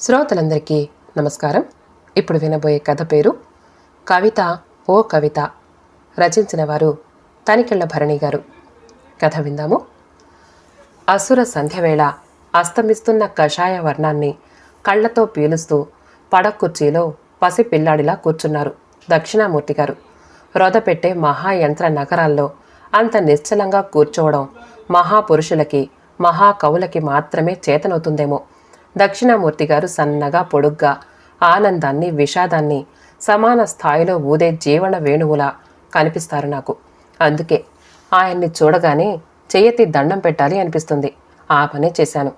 శ్రోతలందరికీ నమస్కారం. ఇప్పుడు వినబోయే కథ పేరు కవిత ఓ కవిత. రచించిన వారు తనికెళ్ళ భరణి గారు. కథ విందాము. అసుర సంధ్యవేళ అస్తమిస్తున్న కషాయ వర్ణాన్ని కళ్ళతో పీలుస్తూ పడకుర్చీలో పసిపిల్లాడిలా కూర్చున్నారు దక్షిణామూర్తి గారు. రొదపెట్టే మహాయంత్ర నగరాల్లో అంత నిశ్చలంగా కూర్చోవడం మహాపురుషులకి మహాకవులకి మాత్రమే చేతనవుతుందేమో దక్షిణామూర్తి గారు సన్నగా పొడుగ్గా ఆనందాన్ని విషాదాన్ని సమాన స్థాయిలో ఊదే జీవన వేణువులా కనిపిస్తారు నాకు. అందుకే ఆయన్ని చూడగానే చెయ్యెత్తి దండం పెట్టాలి అనిపిస్తుంది. ఆ పనే చేశాను.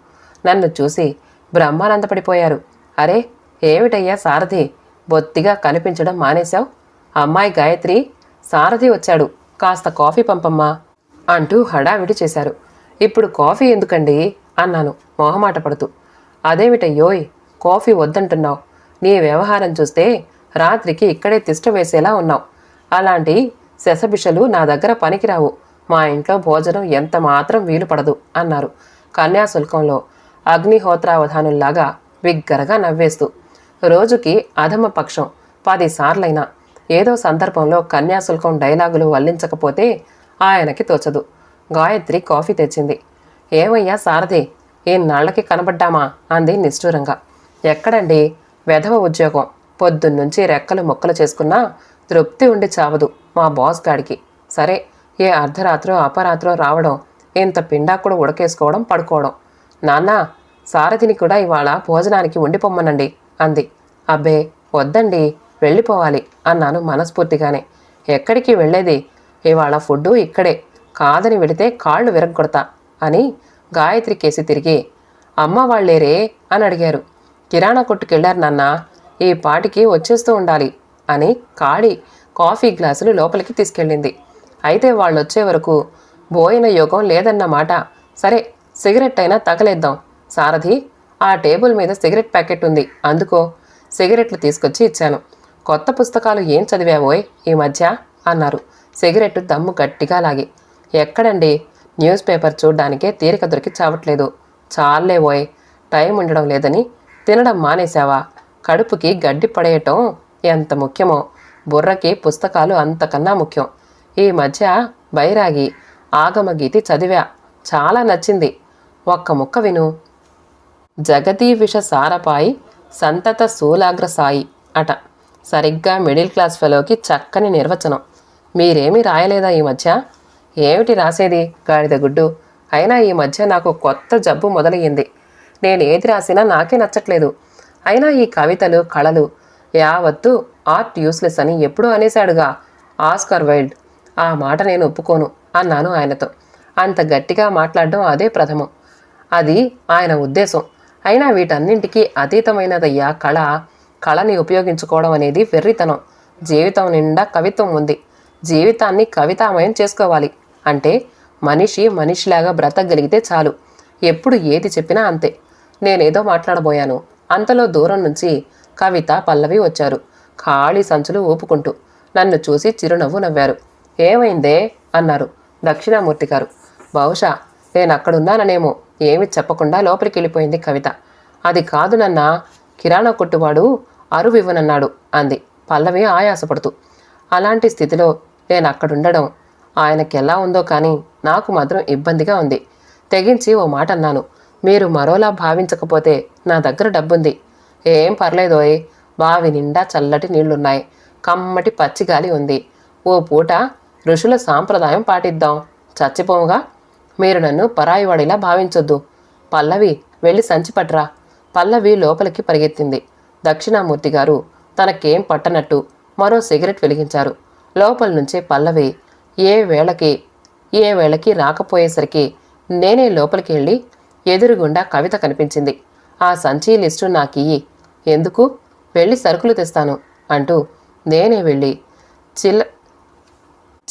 నన్ను చూసి బ్రహ్మానందపడిపోయారు. అరే ఏమిటయ్యా సారథి? బొత్తిగా కనిపించడం మానేశావు? అమ్మాయి గాయత్రి సారథి వచ్చాడు. కాస్త కాఫీ పంపమ్మా అంటూ హడావిడి చేశారు. ఇప్పుడు కాఫీ ఎందుకండి? అన్నాను. మొహమాట పడుతూ. అదేమిటయ్యోయ్? కాఫీ వద్దంటున్నావు. నీ వ్యవహారం చూస్తే రాత్రికి ఇక్కడే తిష్ట వేసేలా ఉన్నావు. అలాంటి శశబిషలు నా దగ్గర పనికిరావు. మా ఇంట్లో భోజనం ఎంత మాత్రం వీలు పడదు అన్నారు. కన్యాశుల్కంలో అగ్నిహోత్రావధానుల్లాగా బిగ్గరగా నవ్వేస్తూ. రోజుకి అధమ పక్షం పదిసార్లైనా ఏదో సందర్భంలో కన్యాశుల్కం డైలాగులు వల్లించకపోతే ఆయనకి తోచదు. గాయత్రి కాఫీ తెచ్చింది. ఏమయ్యా సారథి? ఈనాళ్ళకి కనబడ్డామా అంది నిష్ఠూరంగా. ఎక్కడండి? వెధవ ఉద్యోగం. పొద్దున్నుంచి రెక్కలు మొక్కలు చేసుకున్నా తృప్తి ఉండి చావదు మా బాస్ గాడికి. సరే ఏ అర్ధరాత్రో అపరాత్రో రావడం ఇంత పిండాకుడు ఉడకేసుకోవడం పడుకోవడం. నాన్నా సారథిని కూడా ఇవాళ భోజనానికి ఉండిపోమ్మనండి అంది. అబ్బే వద్దండి వెళ్ళిపోవాలి అన్నాను మనస్ఫూర్తిగానే. ఎక్కడికి వెళ్ళేది? ఇవాళ ఫుడ్డు ఇక్కడే. కాదని వెళితే కాళ్ళు విరగొడతా అని గాయత్రి కేసి తిరిగి అమ్మ వాళ్ళేరే? అని అడిగారు. కిరాణా కొట్టుకెళ్ళారు నాన్న ఈ పాటికి వచ్చేస్తూ ఉండాలి అని కాళి కాఫీ గ్లాసులు లోపలికి తీసుకెళ్ళింది. అయితే వాళ్ళు వచ్చే వరకు బోయిన యోగం లేదన్నమాట సరే సిగరెట్ అయినా తగలేద్దాం. సారథి ఆ టేబుల్ మీద సిగరెట్ ప్యాకెట్ ఉంది. అందుకో సిగరెట్లు తీసుకొచ్చి ఇచ్చాను. కొత్త పుస్తకాలు ఏం చదివావోయ్ ఈ మధ్య? అన్నారు. సిగరెట్ దమ్ము గట్టిగా లాగి ఎక్కడండి? న్యూస్ పేపర్ చూడ్డానికే తీరిక దొరికి చావట్లేదు. చాలేవోయ్ టైం ఉండడం లేదని తినడం మానేశావా? కడుపుకి గడ్డి పడేయటం ఎంత ముఖ్యమో? బుర్రకి పుస్తకాలు అంతకన్నా ముఖ్యం. ఈ మధ్య బైరాగి ఆగమగీతి చదివా. చాలా నచ్చింది. ఒక్క ముక్క విను. జగదీ విష సారపాయి సంతత శూలాగ్ర సాయి అట. సరిగ్గా మిడిల్ క్లాస్ ఫెలోకి చక్కని నిర్వచనం. మీరేమీ రాయలేదా ఈ మధ్య? ఏమిటి రాసేది? గాడిద గుడ్డు. అయినా ఈ మధ్య నాకు కొత్త జబ్బు మొదలయ్యింది. నేను ఏది రాసినా నాకే నచ్చట్లేదు. అయినా ఈ కవితలు కళలు యావత్తు ఆర్ట్ యూస్లెస్ అని ఎప్పుడూ అనేశాడుగా ఆస్కర్ వైల్డ్. ఆ మాట నేను ఒప్పుకోను అన్నాను ఆయనతో. అంత గట్టిగా మాట్లాడడం అదే ప్రథమం. అది ఆయన ఉద్దేశం. అయినా వీటన్నింటికీ అతీతమైనదయ్యా కళ. కళని ఉపయోగించుకోవడం అనేది వెర్రితనం. జీవితం నిండా కవిత్వం ఉంది. జీవితాన్ని కవితామయం చేసుకోవాలి. అంటే మనిషి మనిషిలాగా బ్రతకగలిగితే చాలు. ఎప్పుడు ఏది చెప్పినా అంతే. నేనేదో మాట్లాడబోయాను. అంతలో దూరం నుంచి కవిత పల్లవి వచ్చారు. ఖాళీ సంచులు ఊపుకుంటూ నన్ను చూసి చిరునవ్వు నవ్వారు. ఏమైందే? అన్నారు దక్షిణామూర్తి గారు. బహుశా నేను అక్కడున్నాననేమో. ఏమి చెప్పకుండా లోపలికి వెళ్ళిపోయింది కవిత. అది కాదు నన్న కిరాణా కొట్టువాడు అరువివ్వనన్నాడు అంది పల్లవి ఆయాసపడుతూ. అలాంటి స్థితిలో నేను అక్కడుండడం ఆయనకి ఎలా ఉందో కానీ నాకు మాత్రం ఇబ్బందిగా ఉంది. తెగించి ఓ మాట అన్నాను మీరు మరోలా భావించకపోతే నా దగ్గర డబ్బుంది. ఏం పర్లేదోయ్ బావి నిండా చల్లటి నీళ్ళున్నాయి. కమ్మటి పచ్చిగాలి ఉంది. ఓ పూట ఋషుల సాంప్రదాయం పాటిద్దాం. చచ్చిపోవుగా. మీరు నన్ను పరాయివాడిలా భావించొద్దు. పల్లవి వెళ్ళి సంచి పట్రా. పల్లవి లోపలికి పరిగెత్తింది. దక్షిణామూర్తి గారు తనకేం పట్టనట్టు మరో సిగరెట్ వెలిగించారు. లోపల నుంచే పల్లవి ఏ వేళకి ఏ వేళకి రాకపోయేసరికి నేనే లోపలికి వెళ్ళి ఎదురుగుండా కవిత కనిపించింది. ఆ సంచి లిస్టు నాకియ్యి. ఎందుకు? వెళ్ళి సరుకులు తెస్తాను అంటూ నేనే వెళ్ళి చిల్ల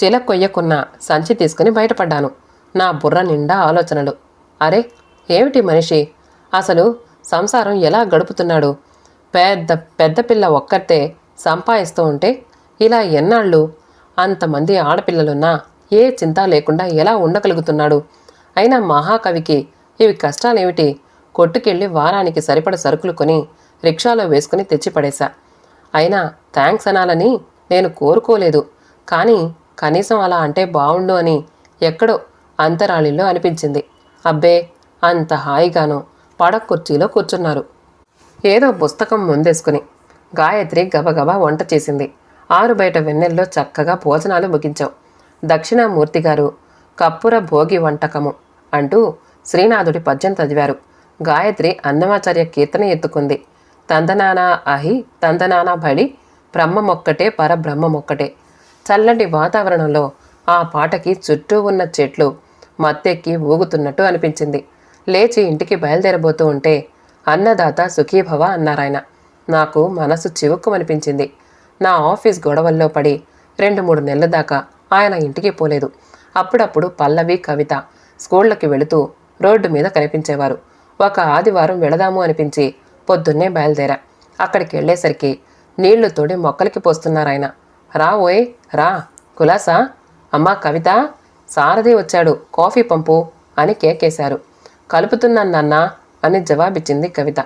చిల కొయ్యకున్న సంచి తీసుకుని బయటపడ్డాను. నా బుర్ర నిండా ఆలోచనలు. అరే ఏమిటి మనిషి? అసలు సంసారం ఎలా గడుపుతున్నాడు? పెద్ద పెద్ద పిల్ల ఒక్కతే సంపాదిస్తూ ఉంటే ఇలా ఎన్నాళ్ళు అంతమంది ఆడపిల్లలున్నా ఏ చింత లేకుండా ఎలా ఉండగలుగుతున్నాడు? అయినా మహాకవికి ఇవి కష్టాలేమిటి? కొట్టుకెళ్ళి వారానికి సరిపడ సరుకులు కొని రిక్షాలో వేసుకుని తెచ్చిపడేశా. అయినా థ్యాంక్స్ అనాలని నేను కోరుకోలేదు. కానీ కనీసం అలా అంటే బావుండు అని ఎక్కడో అంతరాళిలో అనిపించింది. అబ్బే అంత హాయిగాను పడక కుర్చీలో కూర్చున్నారు. ఏదో పుస్తకం ముందేసుకుని గాయత్రి గబగబా వంట చేసింది. ఆరు బయట వెన్నెల్లో చక్కగా భోజనాలు ముగించాం దక్షిణామూర్తి గారు కప్పుర భోగి వంటకము అంటూ శ్రీనాథుడి పద్యం చదివారు. గాయత్రి అన్నమాచార్య కీర్తన ఎత్తుకుంది. తందనానా అహి తందనానా బడి బ్రహ్మమొక్కటే పరబ్రహ్మమొక్కటే చల్లటి వాతావరణంలో ఆ పాటకి చుట్టూ ఉన్న చెట్లు మత్తెక్కి ఊగుతున్నట్టు అనిపించింది. లేచి ఇంటికి బయలుదేరబోతూ ఉంటే అన్నదాత సుఖీభవ అన్నారాయన. నాకు మనసు చివుక్కుమనిపించింది. నా ఆఫీస్ గొడవల్లో పడి రెండు మూడు నెలల దాకా ఆయన ఇంటికి పోలేదు. అప్పుడప్పుడు పల్లవి కవిత స్కూళ్ళకి వెళుతూ రోడ్డు మీద కనిపించేవారు. ఒక ఆదివారం వెళదాము అనిపించి పొద్దున్నే బయలుదేరా. అక్కడికి వెళ్ళేసరికి నీళ్ళు తోడి మొక్కలకి పోస్తున్నారాయన. రా ఓయ్ రా. కులాసా? అమ్మా కవిత. సారథి వచ్చాడు. కాఫీ పంపు అని కేకేశారు. కలుపుతున్నాను నాన్న అని జవాబిచ్చింది కవిత.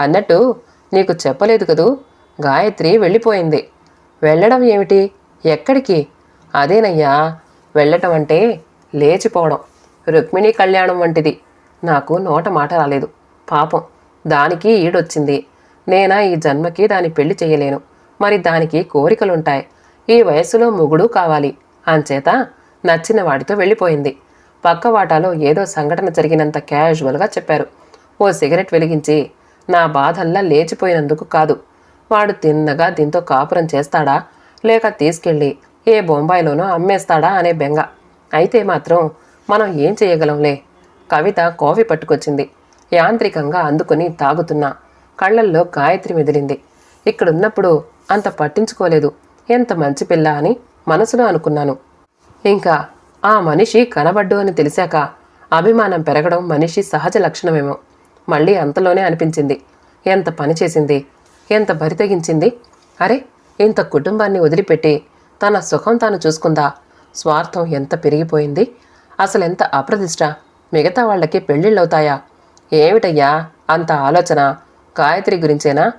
అన్నట్టు నీకు చెప్పలేదు కదూ? గాయత్రి వెళ్ళిపోయింది. వెళ్ళడం ఏమిటి? ఎక్కడికి? అదేనయ్యా వెళ్ళటం అంటే లేచిపోవడం. రుక్మిణీ కళ్యాణం వంటిది. నాకు నోట మాట రాలేదు. పాపం దానికి ఈడొచ్చింది. నేనా ఈ జన్మకి దాని పెళ్ళి చేయలేను. మరి దానికి కోరికలుంటాయి. ఈ వయస్సులో మొగుడు కావాలి. అంచేత నచ్చిన వాడితో వెళ్ళిపోయింది. పక్క వాటాలో ఏదో సంఘటన జరిగినంత క్యాజువల్గా చెప్పారు. ఓ సిగరెట్ వెలిగించి నా బాధల్లా లేచిపోయినందుకు కాదు. వాడు తిన్నగా దీంతో కాపురం చేస్తాడా? లేక తీసుకెళ్ళి ఏ బొంబాయిలోనో అమ్మేస్తాడా అనే బెంగ. అయితే మాత్రం మనం ఏం చేయగలంలే? కవిత కాఫీ పట్టుకొచ్చింది. యాంత్రికంగా అందుకుని తాగుతున్నా. కళ్ళల్లో గాయత్రి మెదిలింది. ఇక్కడున్నప్పుడు అంత పట్టించుకోలేదు. ఎంత మంచి పిల్ల అని మనసులో అనుకున్నాను. ఇంకా ఆ మనిషి కనబడ్డు అని తెలిసాక అభిమానం పెరగడం మనిషి సహజ లక్షణమేమో. మళ్ళీ అంతలోనే అనిపించింది. ఎంత పని చేసింది? ఎంత బరి తెగించింది? అరే ఇంత కుటుంబాన్ని వదిలిపెట్టి తన సుఖం తాను చూసుకుందా? స్వార్థం ఎంత పెరిగిపోయింది? అసలెంత అప్రదిష్ట మిగతా వాళ్ళకి పెళ్ళిళ్ళవుతాయా? ఏమిటయ్యా అంత ఆలోచన? గాయత్రి గురించేనా?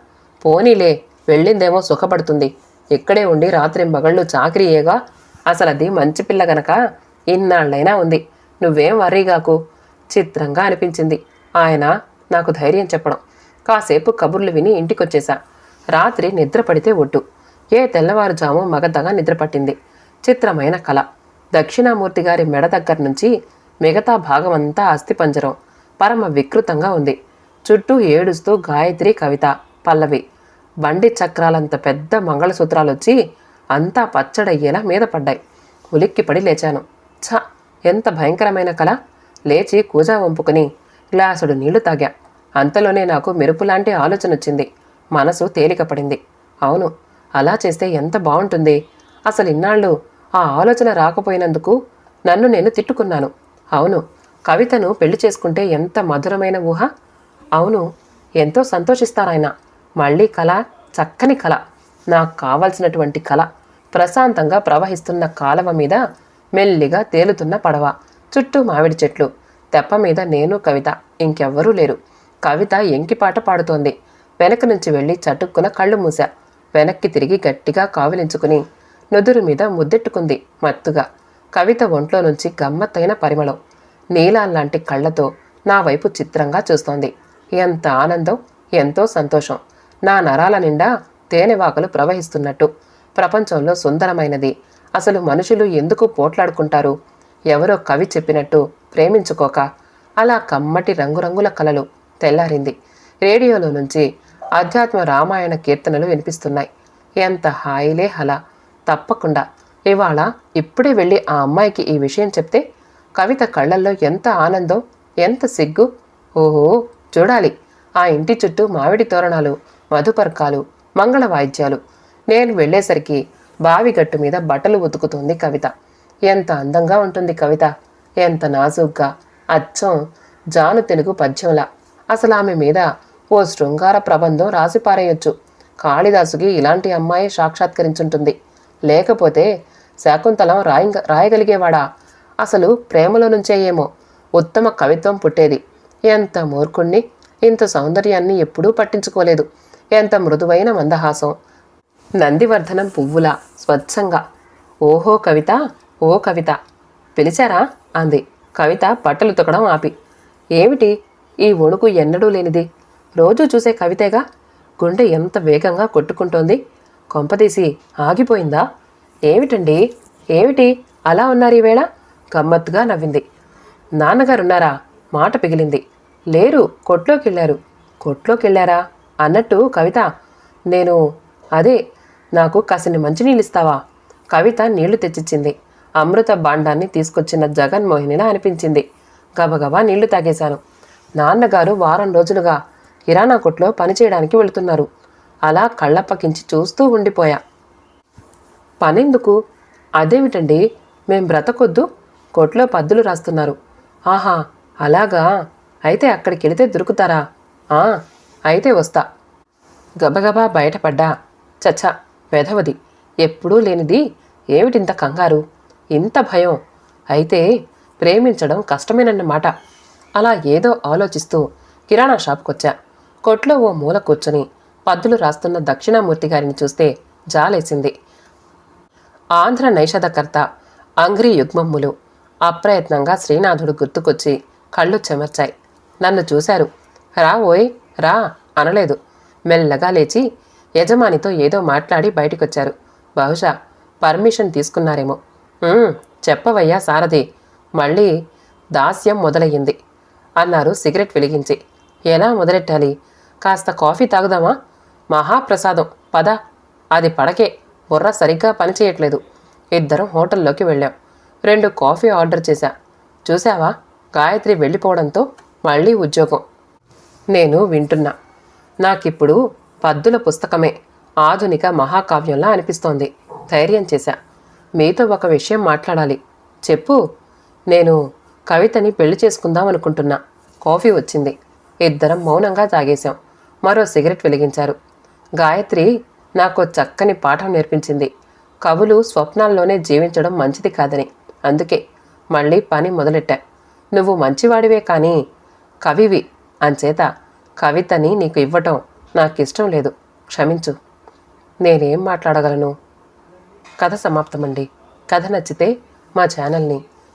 పోనీలే వెళ్ళిందేమో సుఖపడుతుంది. ఇక్కడే ఉండి రాత్రి మగళ్ళు చాకరీయేగా అసలు అది మంచి పిల్ల గనక ఇన్నాళ్ళైనా ఉంది. నువ్వేం వర్రీగాకు? చిత్రంగా అనిపించింది. ఆయన నాకు ధైర్యం చెప్పడం. కాసేపు కబుర్లు విని ఇంటికొచ్చేశా రాత్రి నిద్ర పడితే ఒట్టు. ఏ తెల్లవారుజాము మగతగా నిద్రపట్టింది. చిత్రమైన కళ. దక్షిణామూర్తి గారి మెడ దగ్గర నుంచి మిగతా భాగమంతా అస్థిపంజరం. పరమ వికృతంగా ఉంది. చుట్టూ ఏడుస్తూ గాయత్రి కవిత పల్లవి. బండి చక్రాలంత పెద్ద మంగళసూత్రాలొచ్చి అంతా పచ్చడయ్యేలా మీద పడ్డాయి. ఉలిక్కిపడి లేచాను. ఛ! ఎంత భయంకరమైన కళ! లేచి కూజా వంపుకుని గ్లాసుడు నీళ్ళు తాగా. అంతలోనే నాకు మెరుపులాంటి ఆలోచన వచ్చింది మనసు తేలికపడింది. అవును అలా చేస్తే ఎంత బాగుంటుంది అసలు ఇన్నాళ్ళు ఆ ఆలోచన రాకపోయినందుకు నన్ను నేను తిట్టుకున్నాను. అవును కవితను పెళ్ళి చేసుకుంటే ఎంత మధురమైన ఊహ? అవును ఎంతో సంతోషిస్తారాయన. మళ్ళీ కళ చక్కని కళ నాకు కావలసినటువంటి కళ ప్రశాంతంగా ప్రవహిస్తున్న కాలవ మీద మెల్లిగా తేలుతున్న పడవ. చుట్టూ మామిడి చెట్లు. తెప్ప మీద నేను కవిత. ఇంకెవ్వరూ లేరు. కవిత ఎంకిపాట పాడుతోంది. వెనక నుంచి వెళ్ళి చటుక్కున కళ్ళు మూసా వెనక్కి తిరిగి గట్టిగా కావిలించుకుని నుదురు మీద ముద్దెట్టుకుంది మత్తుగా. కవిత ఒంట్లో నుంచి గమ్మత్తైన పరిమళం. నీలాల్లాంటి కళ్ళతో నా వైపు చిత్రంగా చూస్తోంది. ఎంత ఆనందం ఎంతో సంతోషం. నా నరాల నిండా తేనెవాకలు ప్రవహిస్తున్నట్టు. ప్రపంచంలో సుందరమైనది. అసలు మనుషులు ఎందుకు పోట్లాడుకుంటారు? ఎవరో కవి చెప్పినట్టు ప్రేమించుకోక. అలా కమ్మటి రంగురంగుల కలలు. తెల్లారింది. రేడియోలో నుంచి అధ్యాత్మ రామాయణ కీర్తనలు వినిపిస్తున్నాయి. ఎంత హాయిలే హల. తప్పకుండా. ఇవాళ ఇప్పుడే వెళ్ళి ఆ అమ్మాయికి ఈ విషయం చెప్తే కవిత కళ్ళల్లో ఎంత ఆనందం ఎంత సిగ్గు. ఓహో చూడాలి. ఆ ఇంటి చుట్టూ మామిడి తోరణాలు మధుపర్కాలు మంగళ వాయిద్యాలు. నేను వెళ్ళేసరికి బావి గట్టు మీద బట్టలు ఉతుకుతోంది కవిత. ఎంత అందంగా ఉంటుంది కవిత. ఎంత నాజూగ్గా. అచ్చం. జాను తెలుగు పద్యంలా. అసలు ఆమె మీద ఓ శృంగార ప్రబంధం రాసిపారేయొచ్చు. కాళిదాసుకి ఇలాంటి అమ్మాయి సాక్షాత్కరించుంటుంది. లేకపోతే శాకుంతలం రాయ రాయగలిగేవాడా? అసలు ప్రేమలో నుంచే ఏమో. ఉత్తమ కవిత్వం పుట్టేది. ఎంత మూర్ఖుణ్ణి ఇంత సౌందర్యాన్ని ఎప్పుడూ పట్టించుకోలేదు. ఎంత మృదువైన మందహాసం. నందివర్ధనం పువ్వులా స్వచ్ఛంగా. ఓహో కవిత ఓ కవిత. పిలిచారా? అంది. కవిత బట్టలు ఉతకడం ఆపి. ఏమిటి? ఈ వణుకు ఎన్నడూ లేనిది. రోజూ చూసే కవితేగా గుండె ఎంత వేగంగా కొట్టుకుంటోంది. కొంపదీసి ఆగిపోయిందా? ఏమిటండి? ఏమిటి? అలా ఉన్నారు ఈవేళ? గమ్మత్తుగా నవ్వింది. నాన్నగారున్నారా? మాట పిగిలింది. లేరు కొట్లోకి వెళ్ళారు కొట్లోకి వెళ్ళారా అన్నట్టు కవిత నేను అదే నాకు కాసిని మంచినీళ్ళు ఇస్తావా కవిత నీళ్ళు తెచ్చిచ్చింది. అమృత బాండాన్ని తీసుకొచ్చిన జగన్మోహినిలా అనిపించింది. గబగబా నీళ్ళు తాగేశాను. నాన్నగారు వారం రోజులుగా కిరాణా కొట్లో పనిచేయడానికి వెళుతున్నారు. అలా కళ్ళప్పకించి చూస్తూ ఉండిపోయా. పనెందుకు? అదేమిటండి? మేం బ్రతకొద్దు కొట్లో పద్దులు రాస్తున్నారు. ఆహా అలాగా? అయితే అక్కడికి వెళితే దొరుకుతారా? ఆ అయితే వస్తా. గబగబా బయటపడ్డా. చచ్చ వెధవది ఎప్పుడూ లేనిది ఏమిటింత కంగారు? ఇంత భయం. అయితే ప్రేమించడం కష్టమేనన్నమాట. అలా ఏదో ఆలోచిస్తూ కిరాణా షాప్కొచ్చా. కొట్లో ఓ మూల కూర్చొని పద్దులు రాస్తున్న దక్షిణామూర్తి గారిని చూస్తే జాలేసింది. ఆంధ్ర నైషధకర్త అంగ్రీ యుగ్మమ్ములు అప్రయత్నంగా శ్రీనాథుడు గుర్తుకొచ్చి కళ్ళు చెమర్చాయి. నన్ను చూశారు. రా ఓయ్ రా అనలేదు. మెల్లగా లేచి యజమానితో ఏదో మాట్లాడి బయటికొచ్చారు. బహుశా పర్మిషన్ తీసుకున్నారేమో. చెప్పవయ్యా సారథి. మళ్ళీ దాస్యం మొదలయ్యింది. అన్నారు సిగరెట్ వెలిగించి. ఎలా మొదలెట్టాలి? కాస్త కాఫీ తాగుదామా? మహాప్రసాదం. పద. అది పడకే. బుర్ర సరిగ్గా పనిచేయట్లేదు. ఇద్దరం హోటల్లోకి వెళ్ళాం. రెండు కాఫీ ఆర్డర్ చేశా. చూసావా గాయత్రి వెళ్ళిపోవడంతో మళ్ళీ ఉద్యోగం. నేను వింటున్నా. నాకిప్పుడు పద్దుల పుస్తకమే. ఆధునిక మహాకావ్యంలా అనిపిస్తోంది. ధైర్యం చేశా. మీతో ఒక విషయం మాట్లాడాలి. చెప్పు. నేను కవితని పెళ్ళి చేసుకుందాం అనుకుంటున్నా. కాఫీ వచ్చింది. ఇద్దరం మౌనంగా తాగేశాం. మరో సిగరెట్ వెలిగించారు. గాయత్రి నాకు చక్కని పాఠం నేర్పించింది. కవులు స్వప్నాల్లోనే జీవించడం మంచిది కాదని. అందుకే మళ్ళీ పని మొదలెట్టా. నువ్వు మంచివాడివే కానీ కవివి అంచేత కవితని నీకు ఇవ్వటం నాకిష్టం లేదు. క్షమించు. నేనేం మాట్లాడగలను? కథ సమాప్తమండి. కథ నచ్చితే మా ఛానల్ని